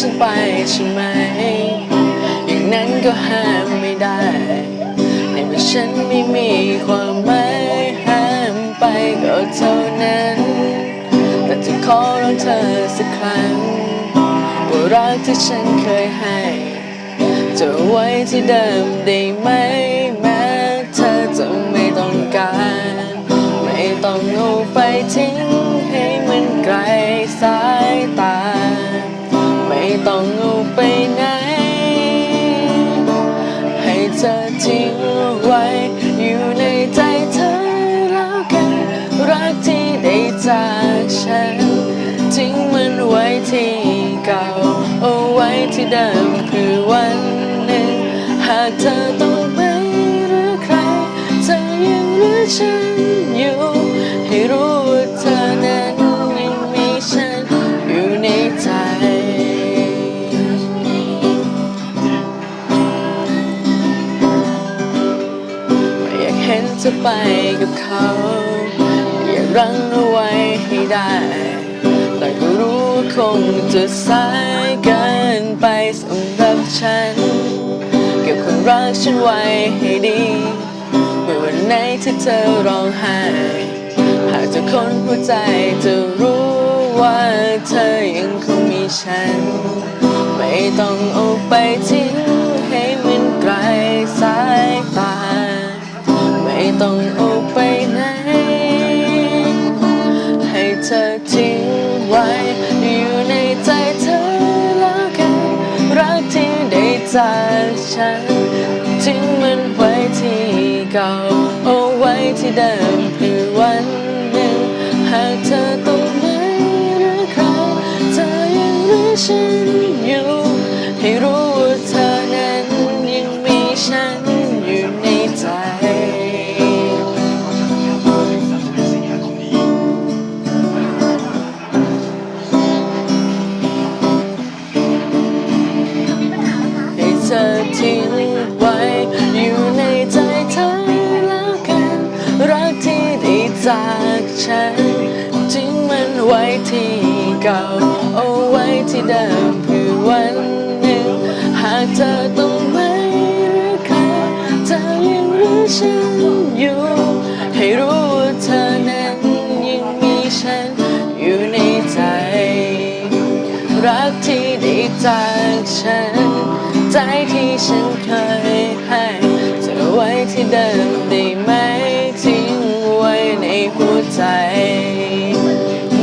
ฉันไปใช่ไหม อย่างนั้นก็ห้ามไม่ได้ในเมื่อฉันไม่มีความหมายห้ามไปก็เท่านั้น แต่จะขอร้องเธอสักครั้งว่ารักที่ฉันเคยให้จะไว้ที่เดิมได้ไหมแม้เธอจะไม่ต้องการ ไม่ต้องเอาไปทิ้งให้มันไกลสา ที่เก่าเอาไว้ที่เดิมคือวันหนึ่ง หากเธอต้องไปหรือใคร เธอยังรักฉันอยู่ ให้รู้ว่าเธอนั้นยังมีฉันอยู่ในใจไม่อยากเห็นเธอไปกับเขา อยากรั้งเอาไว้ให้ได้ คงจะสายเกินไปสำหรับฉัน เก็บความรักฉันไว้ให้ดีเมื่อวันไหนที่เธอร้องไห้ หากจะคนหัวใจจะรู้ว่าเธอยังคงมีฉัน ไม่ต้องเอาไปทิ้งให้มันไกลสายตา ไม่ต้อง ฉัน ทิ้งมันไว้ที่เก่า เอาไว้ที่เดิมเพื่อวันหนึ่ง หากเธอต้องไม่หรือใครเธอยังรักฉัน ไว้อยู่ในใจเธอแล้วกัน รักที่ได้จากฉันทิ้งมันไว้ที่เก่า เอาไว้ที่เดิมเพื่อวันหนึ่ง หากเธอต้องไม่หรือใครเธอยังรักฉันอยู่ ให้รู้ว่าเธอนั้นยังมีฉันอยู่ในใจ รักที่ได้จากฉัน เดิมได้ไหมทิ้งไว้ในหัวใจ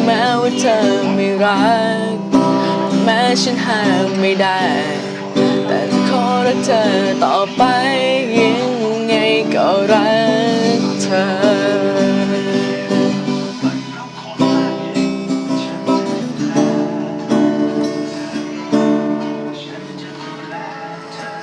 แม้ว่าเธอไม่รัก แม้ฉันห้ามไม่ได้ แต่ขอรักเธอต่อไปยังไงก็รัก